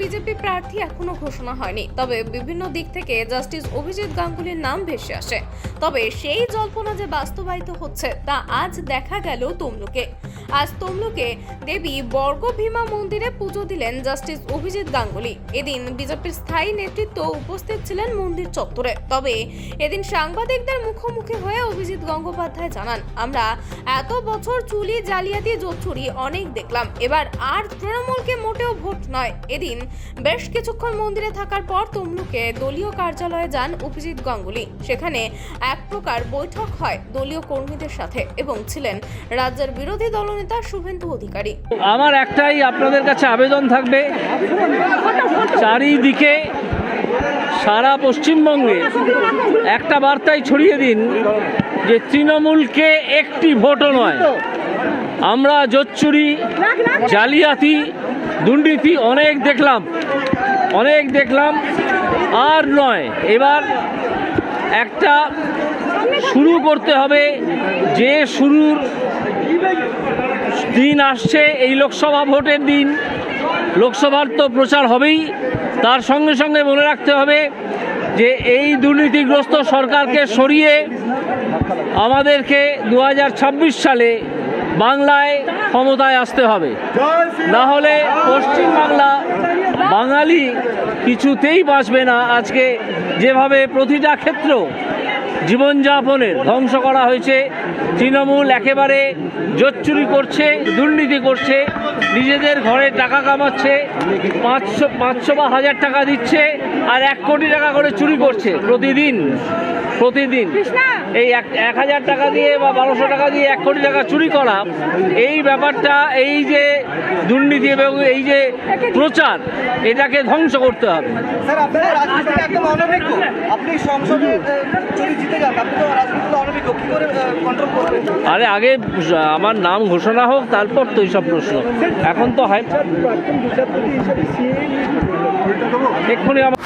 BJP প্রার্থী এখনও ঘোষণা হয়নি। তবে বিভিন্ন দিক থেকে জাস্টিস অভিজিৎ গাঙ্গুলির নাম ভেসে আসে। তবে সেই জল্পনা যে বাস্তবায়িত হচ্ছে, তা আজ দেখা গেল তমলুকে। আজ তমলুকে দেবী বর্গভীমা মন্দিরে পুজো দিলেন জাস্টিস অভিজিৎ গাঙ্গুলি। এদিন বিজেপির স্থায়ী নেতৃত্ব উপস্থিত ছিলেন মন্দির চত্বরে। তবে এদিন সাংবাদিকদের মুখোমুখি হয়ে অভিজিৎ গঙ্গোপাধ্যায় জানান, আমরা এত বছর চুলি জালিয়াতি জোচ্চুরি অনেক দেখলাম। এবার আর তৃণমূলকে মোটেও ভোট নয়। এদিন বেশ কিছুক্ষণ মন্দিরে থাকার পর তমলুকে দলীয় কার্যালয়ে যান অভিজিৎ গাঙ্গুলি। সেখানে এক প্রকার বৈঠক হয় দলীয় কর্মীদের সাথে এবং ছিলেন রাজ্যের বিরোধী দলনেতা শুভেন্দু অধিকারী। আমার একটাই আপনাদের কাছে আবেদন থাকবে, চারিদিকে সারা পশ্চিমবঙ্গে একটা বার্তাই ছড়িয়ে দিন যে তৃণমূলকে একটি ভোটও নয়। আমরা জোচ্চুরি, জালিয়াতি দুর্নীতি অনেক দেখলাম অনেক দেখলাম, আর নয়, এবার একটা শুরু করতে হবে, যে শুরুর দিন আসছে, এই লোকসভা ভোটের দিন, লোকসভার তো প্রচার হবেই, তার সঙ্গে সঙ্গে মনে রাখতে হবে যে এই দুর্নীতিগ্রস্ত সরকারকে সরিয়ে আমাদেরকে দু হাজার ছাব্বিশ সালে বাংলায় ক্ষমতায় আসতে হবে। না হলে পশ্চিমবাংলা বাঙালি কিছুতেই বাঁচবে না। আজকে যেভাবে প্রতিটা ক্ষেত্র জীবনযাপনের ধ্বংস করা হয়েছে, তৃণমূল একেবারে জোচ্চুরি করছে, দুর্নীতি করছে নিজেদের ঘরে টাকা কামাচ্ছে পাঁচশো পাঁচশো বা হাজার টাকা দিচ্ছে আর এক কোটি টাকা করে চুরি করছে প্রতিদিন প্রতিদিন। এই এক এক হাজার টাকা দিয়ে বা বারোশো টাকা দিয়ে এক কোটি টাকা চুরি করা এই ব্যাপারটা এই যে দুর্নীতি এবং এই যে প্রচার এটাকে ধ্বংস করতে হবে। স্যার আপনি তো একদম অনভিজ্ঞ। আপনি সংসদে জিতে যান আপনি তো আরে আগে আমার নাম ঘোষণা হোক তারপর তো এইসব প্রশ্ন এখন তো হয় এক্ষুনি আমার